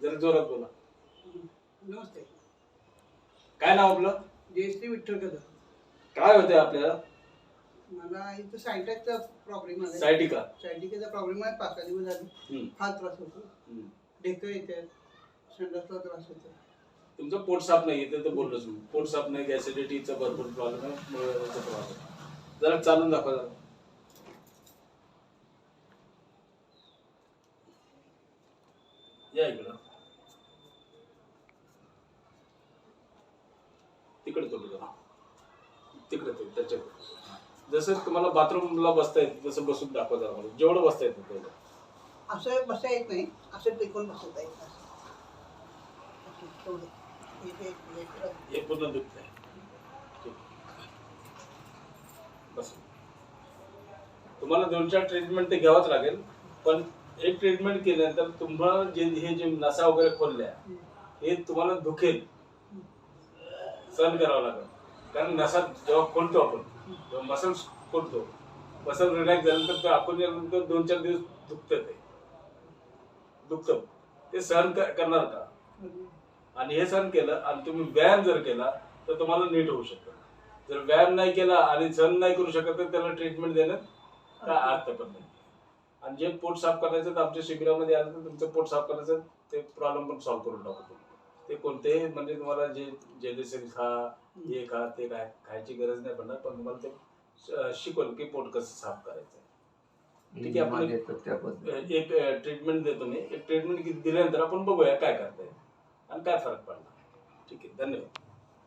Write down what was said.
जरा जोरात बोला. नमस्ते. काय नाव आपलं? जयश्री विठ्ठल कदम. काय होतंय आपल्याला? मला इथं सायटाचा प्रॉब्लेम आला सायटिका. सायटिकेचा प्रॉब्लेम आहे पाच सहा दिवस झाले फार त्रास होतो. ढेकं येतात संडासला त्रास होतो. तुमचं पोट साफ नाही येते तर बोललोच मी. पोट साफ नाही ऍसिडिटीचा भरपूर प्रॉब्लेम आहे आहे जरा चालून दाखवा जरा. या इकडं. तिकडे जरा तिकडे ते त्याच्याकडे जसं तुम्हाला बाथरूमला बसता येतं तसं बसून दाखवा जरा मला जेवढं बसता येतं तेवढं. असं बसता येत नाही. असं टेकून येत हे पूर्ण दुखत आहे बस. तुम्हाला दोन चार ट्रीटमेंट ते घ्यावंच लागेल. पण एक ट्रीटमेंट केल्यानंतर तुम्हाला जे हे जे नसा वगैरे खोलल्या हे तुम्हाला दुखेल. सहन करावं लागेल. कारण नसा जेव्हा खोलतो आपण जेव्हा मसल्स खोलतो. मसल रिलॅक्स झाल्यानंतर ते आपण दोन चार दिवस दुखतं ते. दुखतं. ते सहन करणार का? आणि हे सहन केलं आणि तुम्ही व्यायाम जर केला तर तुम्हाला नीट होऊ शकतं. जर व्यायाम नाही केला आणि सहन नाही करू शकत तर त्याला ट्रीटमेंट देण्यात काय अर्थ पण नाही. आणि जे पोट साफ करायचं तर आमच्या शिबिरामध्ये आलं तर तुमचं पोट साफ करायचं ते प्रॉब्लेम पण सॉल्व्ह करून टाकू तुम्ही. ते कोणतेही म्हणजे तुम्हाला जे जेलिसिन खा हे खा ते काय खायची गरज नाही पडणार पण तुम्हाला ते शिकवलं की पोट कसं साफ करायचं. ठीक आहे, आपण- एक ट्रीटमेंट देतो मी. एक ट्रीटमेंट दिल्यानंतर आपण बघूया काय करता येईल आणि काय फरक पडला ठीक आहे धन्यवाद.